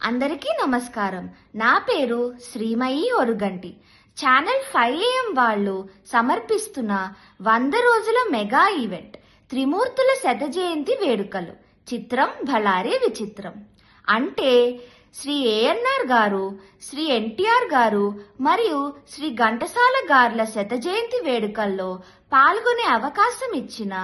అందరికీ నమస్కారం. నా పేరు Sreemayi Oruganti. Channel five AM వాళ్ళు సమర్పిస్తున్న వంద రోజుల మెగా ఈవెంట్ త్రిమూర్తుల శత జయంతి వేడుకలు. చిత్రం భళారే విచిత్రం. అంటే శ్రీ ఏఎన్ఆర్ గారు శ్రీ ఎన్టీఆర్ గారు మరియు శ్రీ ఘంటసాల గార్ల శత జయంతి వేడుకల్లో పాల్గొనే అవకాశం ఇచ్చిన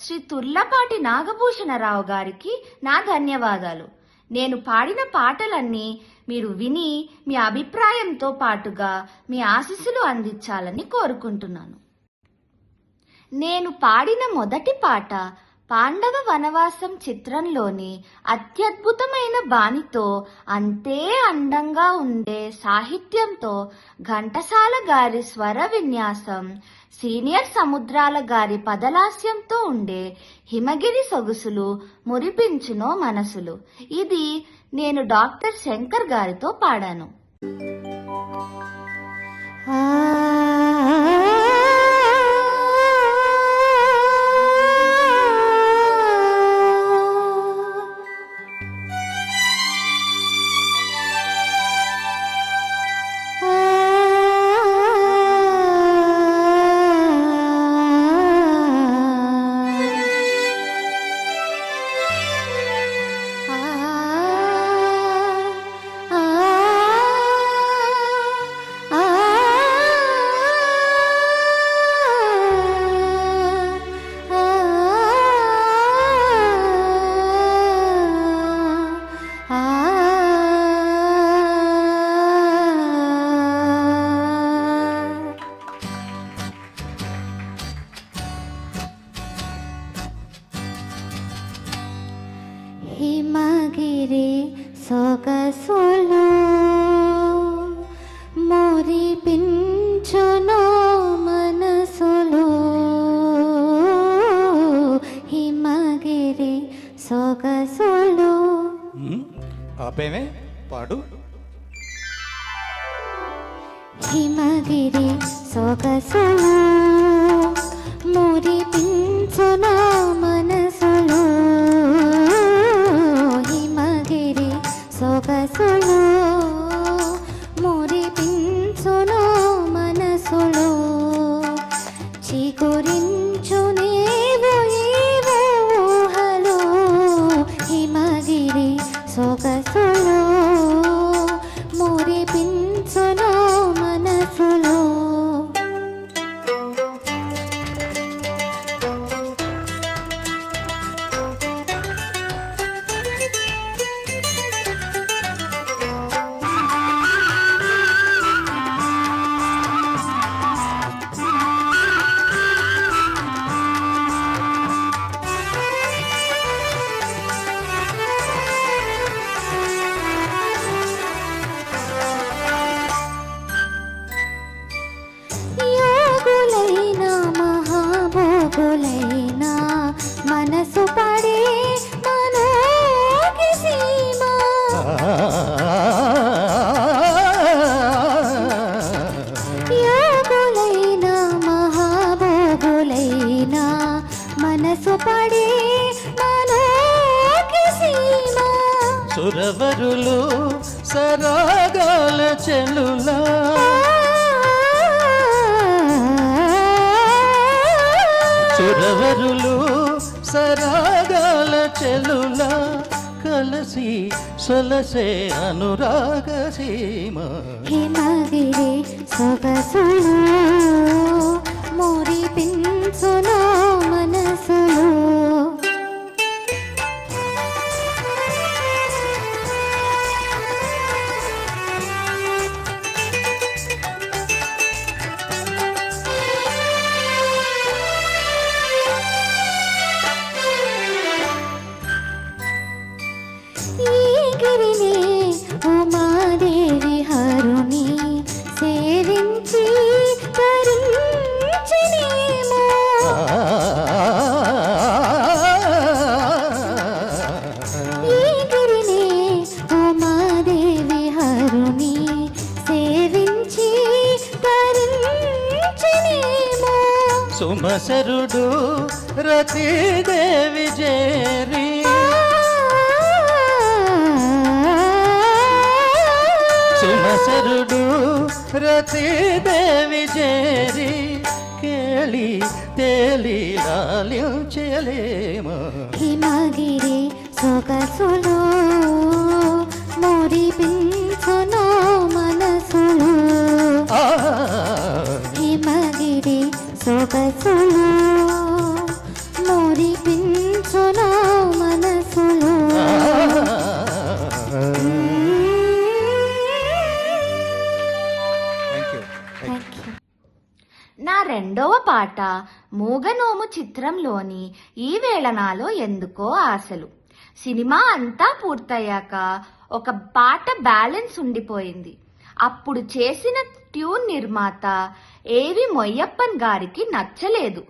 శ్రీ తుర్లపాటి నాగభూషణరావు గారికి నా ధన్యవాదాలు. నేను పాడిన పాటలన్నీ మీరు విని మీ అభిప్రాయంతో పాటుగా మీ ఆశీస్సులు అందించాలని కోరుకుంటున్నాను. నేను పాడిన మొదటి పాట పాండవ వనవాసం చిత్రంలోని అత్యద్భుతమైన బాణితో అంతే అందంగా ఉండే సాహిత్యంతో ఘంటసాల గారి స్వర విన్యాసం సీనియర్ సముద్రాల గారి పదలాస్యంతో ఉండే హిమగిరి సొగసులు మురిపించునో మనసులు. ఇది నేను డాక్టర్ శంకర్ గారితో పాడాను. ఆ సొగసులు సరాగాల చెలులా సురవరులు సరాగాల చెలులా కలసి సొలసే అనురాగ సీమ. హిమగిరి సొగసును మోరి మనసులు. ఈ శరుడు రతిదేవి జేరి. ఆ సుమసరుడు రతీదేవి జేరి. కేళి తేలి లాలించలేమా. హిమగిరి సొగసులు సొగసులు మురిపించును మనసులు. నా రెండవ పాట మూగనోము చిత్రంలోని ఈ వేళ నాలో ఎందుకో ఆశలు. సినిమా అంతా పూర్తయ్యాక ఒక పాట బ్యాలెన్స్ ఉండిపోయింది. అప్పుడు చేసిన ట్యూన్ నిర్మాత ఏవి మొయ్యప్పన్ గారికి నచ్చలేదు.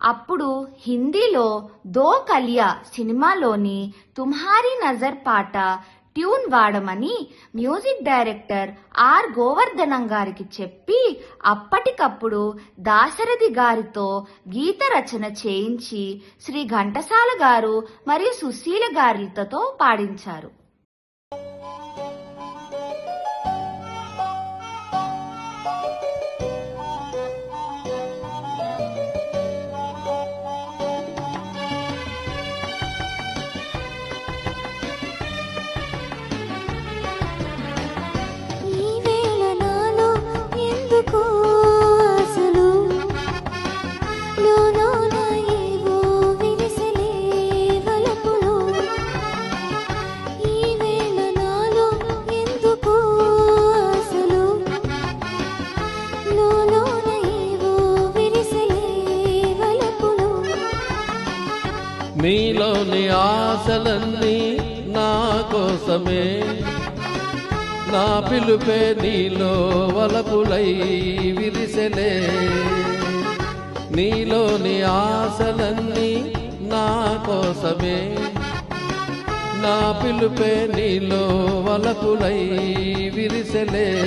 అప్పుడు హిందీలో దో కలియా సినిమాలోని తుమ్హారీ నజర్ పాట ట్యూన్ వాడమని మ్యూజిక్ డైరెక్టర్ ఆర్ గోవర్ధనం గారికి చెప్పి అప్పటికప్పుడు దాశరథి గారితో గీత రచన చేయించి శ్రీ ఘంటసాల గారు మరియు సుశీల గారితో పాడించారు. నీలోని ఆశలన్నీ నా కోసమే. నా పిలుపే నీలో వలపులై విరిసెలే. నీలోని ఆశలన్నీ నా కోసమే. నా పిలుపే నీలో వలపులై విరిసెలే.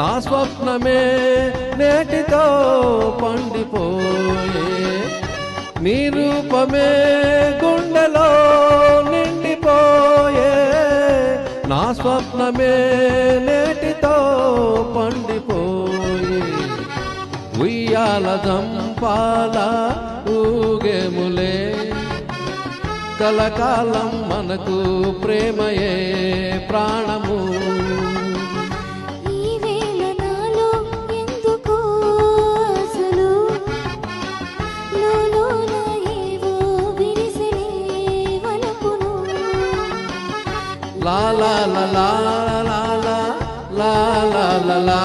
నా స్వప్నమే నేటితో పండిపోయే. నీ రూపమే గుండెలో నిండిపోయే. నా స్వప్నమే నేటితో పండిపోయే. ఉయ్యాల జంపాల ఊగెములే. కలకాలం మనకు ప్రేమయే ప్రాణము. లా లా లా లా లా లా లా లా లా లా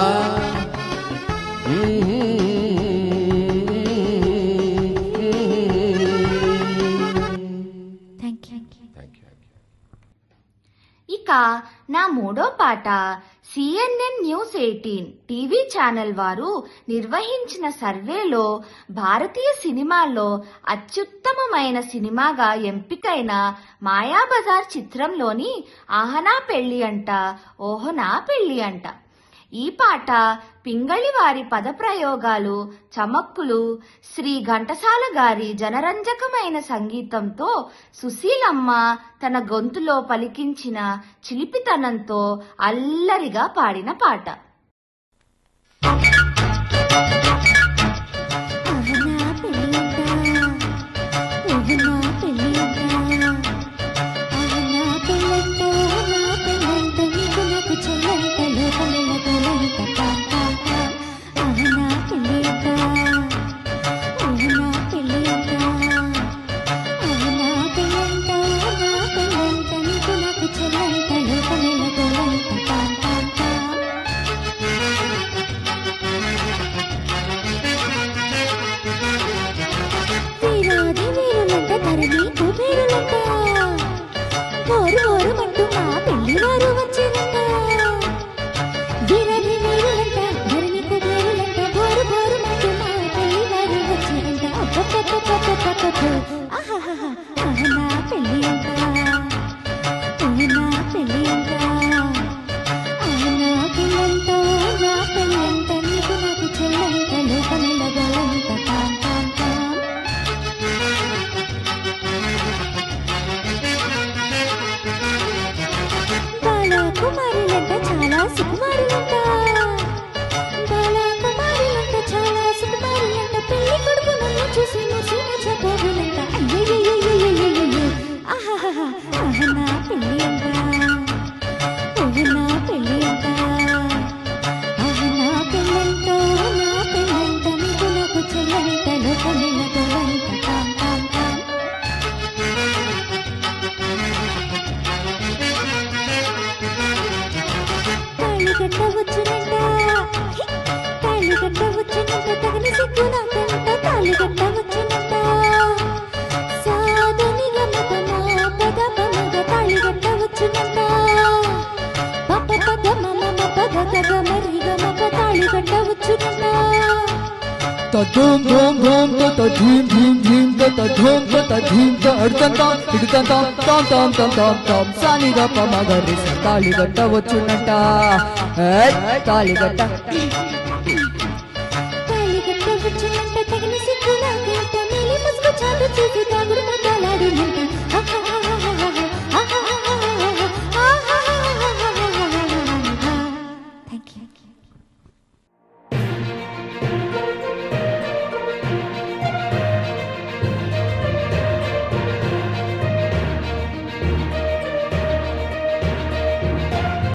థ్యాంక్ యూ ఇక నా మూడో పాట CNN news eighteen TV channel వారు నిర్వహించిన సర్వేలో భారతీయ సినిమాల్లో అత్యుత్తమమైన సినిమాగా ఎంపికైన మాయాబజార్ చిత్రంలోని ఆహనా పెళ్ళి అంట ఓహనా పెళ్ళి అంట. ఈ పాట పింగళి వారి పదప్రయోగాలు చమక్కులు శ్రీ ఘంటసాల గారి జనరంజకమైన సంగీతంతో సుశీలమ్మ తన గొంతులో పలికించిన చిలిపితనంతో అల్లరిగా పాడిన పాట. धूम धूम धूम तो तो धीम धीम धीम तो तो धूम तो तो धीम तो अड़तन तो इड़तन तो तम तम तम तम तम सानी का पा मा गा रे सा ताली गट्टा वो चुनटा। है ताली गट्टा ताली गट्टा वो चुनटा तगने से गुना गट्टा मेरी मुझको चादर चुके